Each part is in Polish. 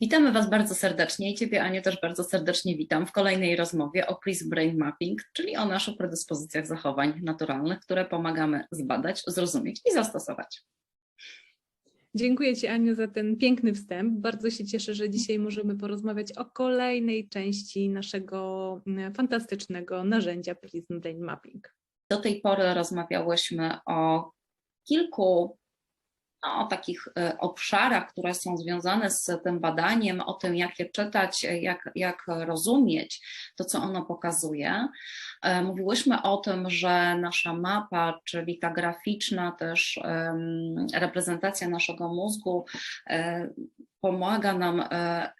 Witamy Was bardzo serdecznie i Ciebie, Aniu, też bardzo serdecznie witam w kolejnej rozmowie o Prism Brain Mapping, czyli o naszych predyspozycjach zachowań naturalnych, które pomagamy zbadać, zrozumieć i zastosować. Dziękuję Ci, Aniu, za ten piękny wstęp. Bardzo się cieszę, że dzisiaj możemy porozmawiać o kolejnej części naszego mm, fantastycznego narzędzia Prism Brain Mapping. Do tej pory rozmawiałyśmy o kilku no, o takich e, obszarach, które są związane z tym badaniem, o tym, jak je czytać, jak, jak rozumieć to, co ono pokazuje. E, mówiłyśmy o tym, że nasza mapa, czyli ta graficzna też reprezentacja naszego mózgu, e, pomaga nam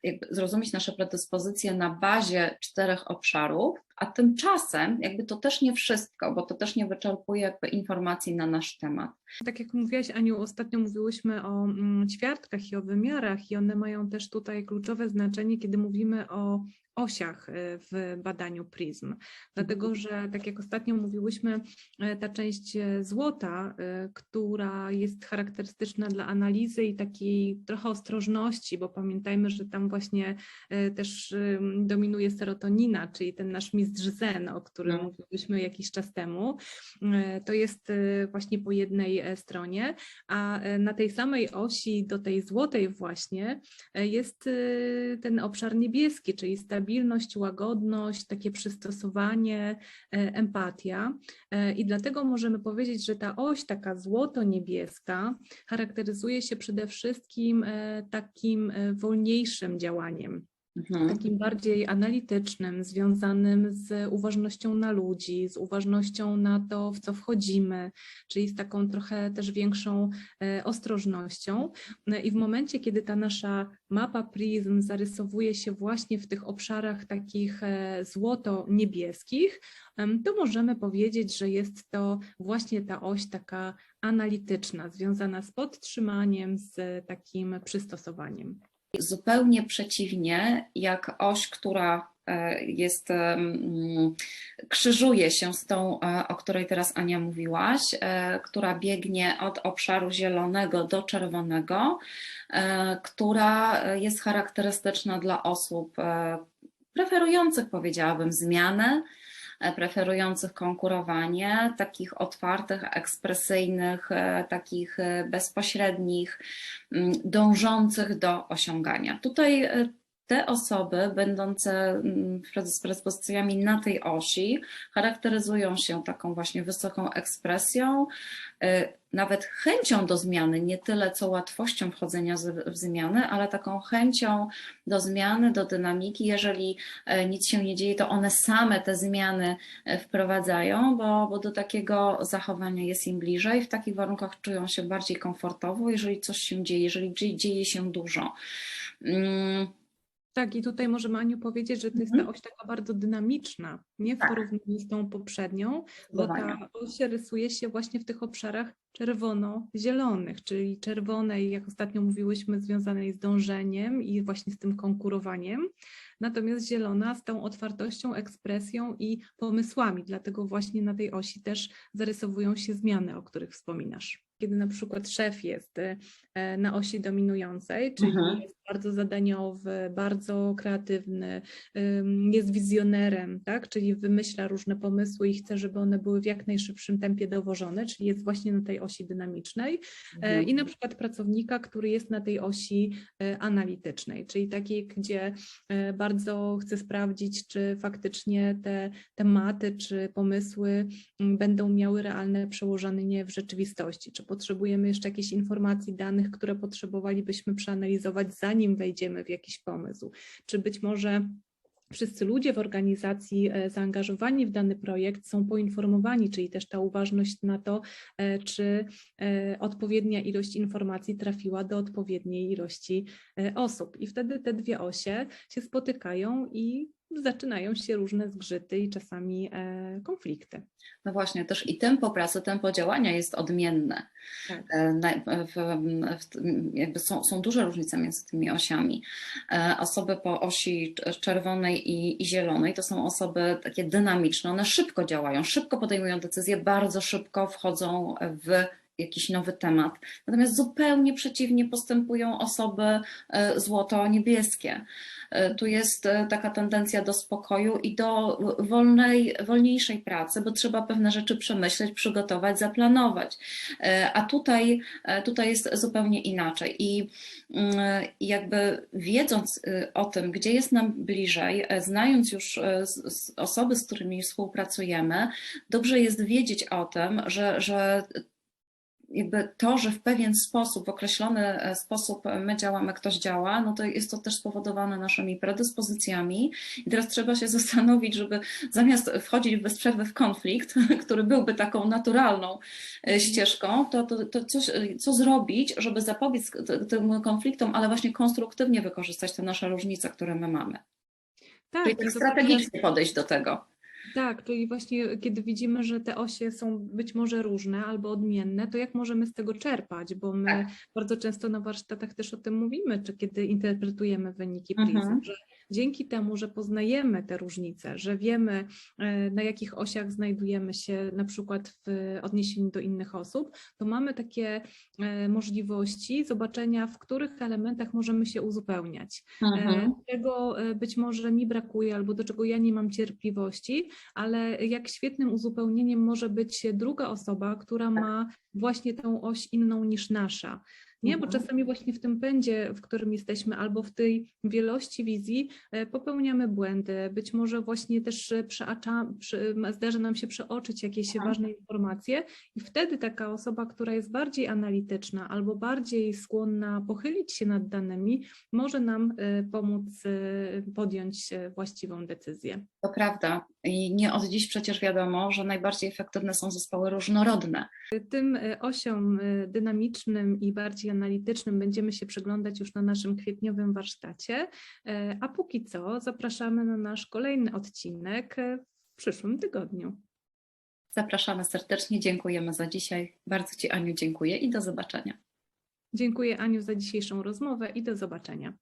jakby zrozumieć nasze predyspozycje na bazie czterech obszarów, a tymczasem jakby to też nie wszystko, bo to też nie wyczerpuje jakby informacji na nasz temat. Tak jak mówiłaś Aniu, ostatnio mówiłyśmy o mm, ćwiartkach i o wymiarach i one mają też tutaj kluczowe znaczenie, kiedy mówimy o osiach y, w badaniu PRISM. Dlatego, że tak jak ostatnio mówiłyśmy, y, ta część y, złota, która jest charakterystyczna dla analizy i takiej trochę ostrożności, bo pamiętajmy, że tam właśnie też dominuje serotonina, czyli ten nasz mistrz zen, o którym No. mówiłyśmy jakiś czas temu, to jest właśnie po jednej e, stronie, a e, na tej samej osi do tej złotej właśnie e, jest ten obszar niebieski, czyli stabilność, łagodność, takie przystosowanie, empatia. I dlatego możemy powiedzieć, że ta oś taka złoto-niebieska charakteryzuje się przede wszystkim takim wolniejszym działaniem Mhm. takim bardziej analitycznym, związanym z uważnością na ludzi, z uważnością na to, w co wchodzimy, czyli z taką trochę też większą e, ostrożnością. E, I w momencie, kiedy ta nasza mapa PRISM zarysowuje się właśnie w tych obszarach takich e, złoto-niebieskich, to możemy powiedzieć, że jest to właśnie ta oś taka analityczna, związana z podtrzymaniem, z takim przystosowaniem. Zupełnie przeciwnie, jak oś, która e, jest, krzyżuje się z tą, e, o której teraz Ania mówiłaś, e, która biegnie od obszaru zielonego do czerwonego, która jest charakterystyczna dla osób preferujących, powiedziałabym, zmianę, preferujących konkurowanie, takich otwartych, ekspresyjnych, takich bezpośrednich, mm, dążących do osiągania. Tutaj e, te osoby będące mm, predyspozycjami na tej osi charakteryzują się taką właśnie wysoką ekspresją, e, nawet chęcią do zmiany, nie tyle co łatwością wchodzenia w zmiany, ale taką chęcią do zmiany, do dynamiki. Jeżeli e, nic się nie dzieje, to one same te zmiany wprowadzają, bo, bo do takiego zachowania jest im bliżej. W takich warunkach czują się bardziej komfortowo, jeżeli coś się dzieje, jeżeli dzieje się dużo. Tak, i tutaj możemy Aniu powiedzieć, że to jest ta Mhm. oś taka bardzo dynamiczna, nie w Tak. porównaniu z tą poprzednią, bo ta oś rysuje się właśnie w tych obszarach czerwono-zielonych, czyli czerwonej, jak ostatnio mówiłyśmy, związanej z dążeniem i właśnie z tym konkurowaniem, natomiast zielona z tą otwartością, ekspresją i pomysłami, dlatego właśnie na tej osi też zarysowują się zmiany, o których wspominasz. Kiedy na przykład szef jest e, na osi dominującej, czyli Mhm. jest bardzo zadaniowy, bardzo kreatywny, jest wizjonerem, tak? czyli wymyśla różne pomysły i chce, żeby one były w jak najszybszym tempie dowożone, czyli jest właśnie na tej osi dynamicznej. E, Mhm. I na przykład pracownika, który jest na tej osi e, analitycznej, czyli takiej, gdzie e, bardzo chce sprawdzić, czy faktycznie te tematy czy pomysły m, będą miały realne przełożenie w rzeczywistości, czy potrzebujemy jeszcze jakichś informacji, danych, które potrzebowalibyśmy przeanalizować, zanim wejdziemy w jakiś pomysł, czy być może wszyscy ludzie w organizacji e, zaangażowani w dany projekt są poinformowani, czyli też ta uważność na to, e, czy e, odpowiednia ilość informacji trafiła do odpowiedniej ilości osób. I wtedy te dwie osie się spotykają i zaczynają się różne zgrzyty i czasami e, konflikty. No właśnie, też i tempo pracy, tempo działania jest odmienne. Tak. E, w, w, są, są duże różnice między tymi osiami. E, Osoby po osi cz- czerwonej i, i zielonej to są osoby takie dynamiczne, one szybko działają, szybko podejmują decyzje, bardzo szybko wchodzą w jakiś nowy temat. Natomiast zupełnie przeciwnie postępują osoby e, złoto-niebieskie. E, Tu jest e, taka tendencja do spokoju i do wolnej, wolniejszej pracy, bo trzeba pewne rzeczy przemyśleć, przygotować, zaplanować. A tutaj, tutaj jest zupełnie inaczej. I mm, jakby wiedząc o tym, gdzie jest nam bliżej, znając już osoby, z którymi współpracujemy, dobrze jest wiedzieć o tym, że, że jakby to, że w pewien sposób, w określony e, sposób my działamy, ktoś działa, no to jest to też spowodowane naszymi predyspozycjami. I teraz trzeba się zastanowić, żeby zamiast wchodzić bez przerwy w konflikt, który byłby taką naturalną e, ścieżką, to, to, to coś, e, co zrobić, żeby zapobiec tym konfliktom, ale właśnie konstruktywnie wykorzystać te nasze różnice, które my mamy. Tak, Czyli tak strategicznie podejść do tego. Tak, czyli właśnie kiedy widzimy, że te osie są być może różne albo odmienne, to jak możemy z tego czerpać? Bo my Tak. bardzo często na warsztatach też o tym mówimy, czy kiedy interpretujemy wyniki Mhm. PRISM, że dzięki temu, że poznajemy te różnice, że wiemy e, na jakich osiach znajdujemy się na przykład w odniesieniu do innych osób, to mamy takie e, możliwości zobaczenia, w których elementach możemy się uzupełniać. Mhm. Czego e, być może mi brakuje albo do czego ja nie mam cierpliwości, ale jak świetnym uzupełnieniem może być druga osoba, która ma właśnie tą oś inną niż nasza. Nie, bo Mhm. czasami właśnie w tym pędzie, w którym jesteśmy, albo w tej wielości wizji e, popełniamy błędy. Być może właśnie też e, przeacza, przy, zdarza nam się przeoczyć jakieś Mhm. ważne informacje i wtedy taka osoba, która jest bardziej analityczna albo bardziej skłonna pochylić się nad danymi, może nam e, pomóc podjąć właściwą decyzję. To prawda. I nie od dziś przecież wiadomo, że najbardziej efektywne są zespoły różnorodne. Tym osiom dynamicznym i bardziej analitycznym będziemy się przyglądać już na naszym kwietniowym warsztacie, e, a póki co zapraszamy na nasz kolejny odcinek e, w przyszłym tygodniu. Zapraszamy serdecznie, dziękujemy za dzisiaj. Bardzo Ci, Aniu, dziękuję i do zobaczenia. Dziękuję Aniu za dzisiejszą rozmowę i do zobaczenia.